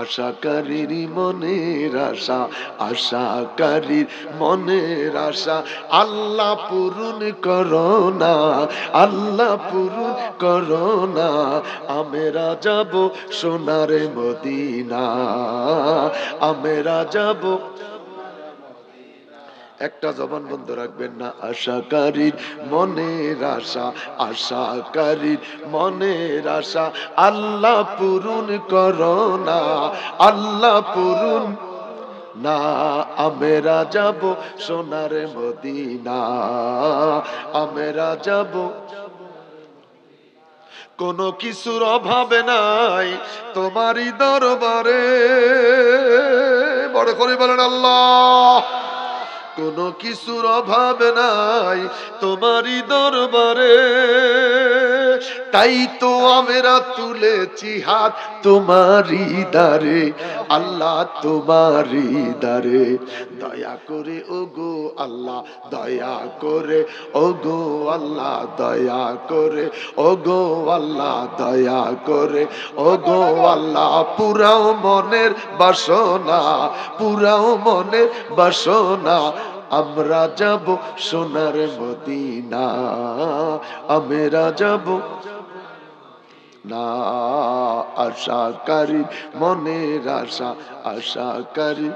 আশাকারীর মনের আশা আশা আশাকারীর মনের আশা। আল্লাহ পূরণ করোনা আল্লাহ পূরণ করোনা আমেরা যাব সোনারে মদিনা আমেরা যাব একটা জবান বন্ধ রাখবেন না, আশাকারীর মনের আশা, আশাকারীর মনের আশা। আল্লাহ পূরণ করোনা আল্লাহ পূরণ না। আমেরা যাব সোনার মদিনা আমেরা যাব কোনো কিছুর অভাবে নাই তোমারই দরবারে। বড় করে বলেন, আল্লাহ। কোনো কিছুর অভাব নাই। তোমারই দরবারে তাই তো আমরা তুলেছি হাত তোমারই দারে আল্লাহ তোমারই দারে দয়া করে ও গো আল্লাহ, দয়া করে ও গো আল্লাহ, দয়া করে ও গো আল্লাহ, দয়া করে ও গো আল্লাহ, পুরাও মনের বাসনা, পুরাও মনের বাসনা। আমরা যাব সোনার মদিনা, আমরা যাব না আশাকারী মনের আশা আশাকারী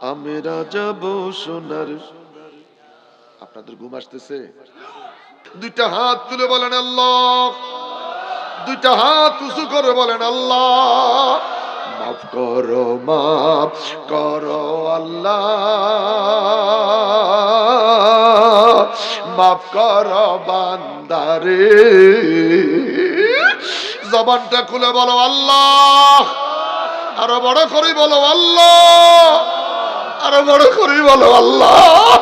আমরা যাব সোনার। আপনাদের ঘুম আসতেছে? দুইটা হাত তুলে বলেন আল্লাহ। দুইটা হাত উঁচু করে বলেন আল্লাহ। মাফ করো মাফ করো আল্লাহ। মাফ করো বান্দারে। জবানটা খুলে বলো আল্লাহ। আরও বড় করে বলো আল্লাহ। আরও বড় করে বলো আল্লাহ।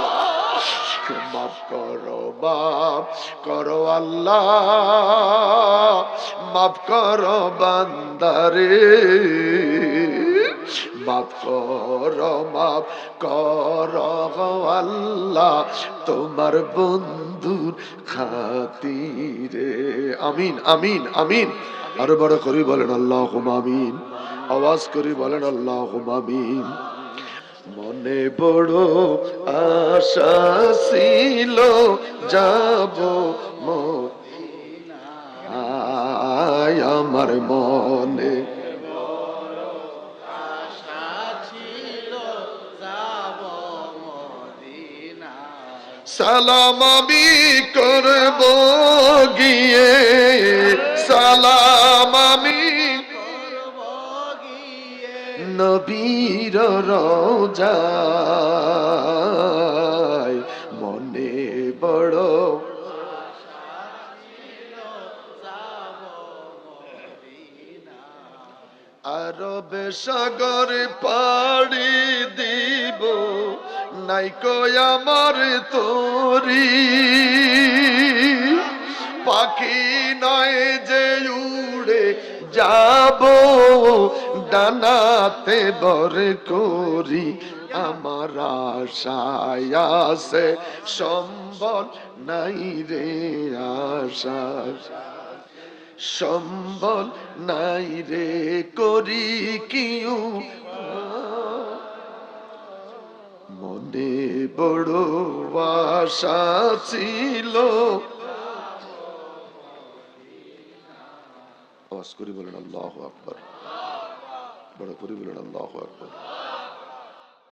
মাফ করো মাফ করো আল্লাহ। মাফ করো বান্দারে। মাফ কর, মাফ করো আল্লাহ। তোমার বন্ধুর খাতিরে। আমিন আমিন আমিন। আরও বড় করে বলেন আল্লাহ আমিন। আওয়াজ করে বলেন আল্লাহ আমিন। মনে বড় আশা ছিল, যাব আমার মনে সালাম আমি করব গিয়ে। সালাম আমি নবীর রোজায় মনে বড় আরবে সাগর পাড়ি নাই কই আমার তোরি। পাখি নয় যে উড়ে যাব, ডানাতে বর করি। আমার আশায় সম্বল নাই রে আশা। সম্বল নাই রে করি কিউ মনে বড় আশা ছিল। আওয়াজ করে বলেন আল্লাহ আকবর। বড় করে বলেন আল্লাহ আকবর।